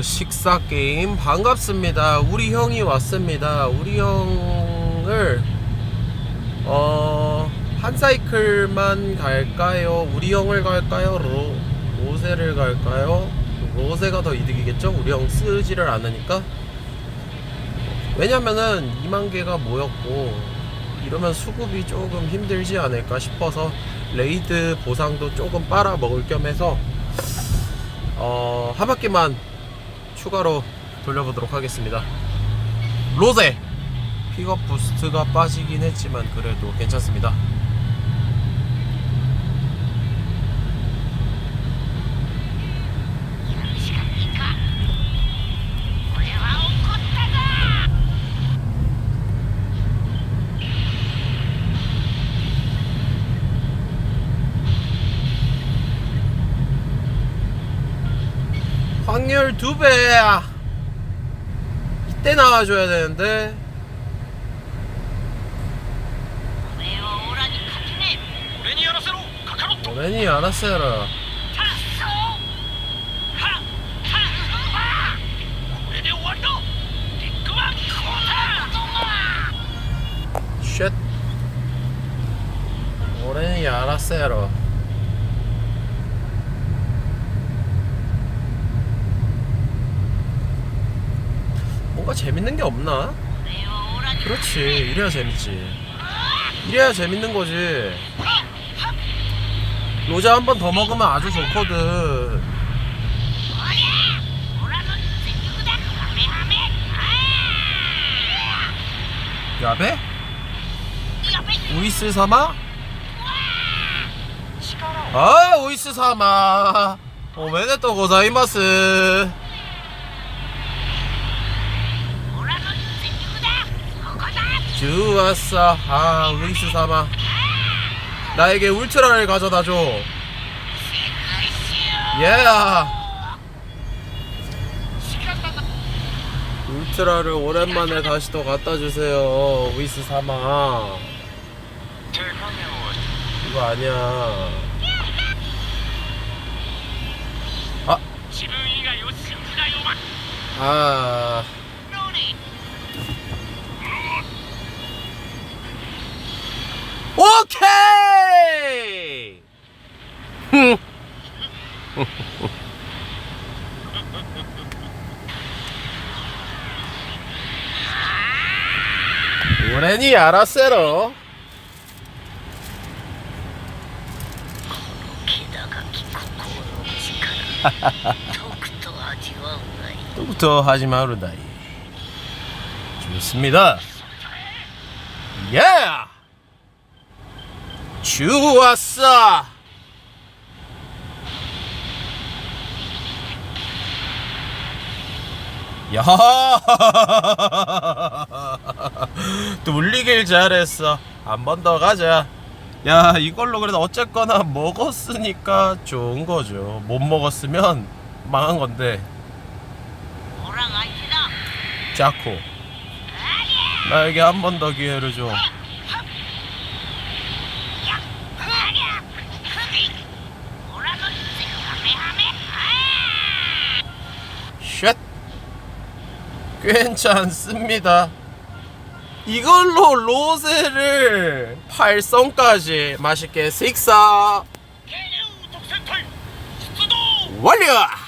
또 식사 게임 반갑습니다. 우리 형이 왔습니다. 우리 형을 어, 한 사이클만 갈까요? 우리 형을 갈까요? 로, 로세를 갈까요? 로세가 더 이득이겠죠? 우리 형 쓰지를 않으니까. 왜냐면은 2만 개가 모였고 이러면 수급이 조금 힘들지 않을까 싶어서 레이드 보상도 조금 빨아 먹을 겸 해서 어, 한 바퀴만 추가로 돌려보도록 하겠습니다. 로제 픽업 부스트가 빠지긴 했지만 그래도 괜찮습니다. 확률 두 배야. 아, 이때 나와줘야 되는데. 레니 알았어라. 쉣. 오렌이 알았어요. 뭐가 재밌는 게 없나? 그렇지 이래야 재밌지 이래야 재밌는 거지 로자 한 번 더 먹으면 아주 좋거든 야배? 오이스 사마? 아 오이스 사마 오메데토 고자이마스 좋았어 아 루이스 사마 나에게 울트라를 가져다줘. 예 yeah. 울트라를 오랜만에 다시 또 갖다주세요 루이스 사마 이거 아니야. 아. 아... 오랜이 알았어요. 또부터 하지 마루다이. 좋습니다. 예! Yeah! 좋았어! 야, 돌리길 잘했어. 한 번 더 가자. 야, 이걸로 그래도 어쨌거나 먹었으니까 좋은 거죠. 못 먹었으면 망한 건데. 자코, 나에게 한 번 더 기회를 줘. 쉣. 괜찮습니다. 이걸로 로제를 팔성까지 맛있게 식사 완료!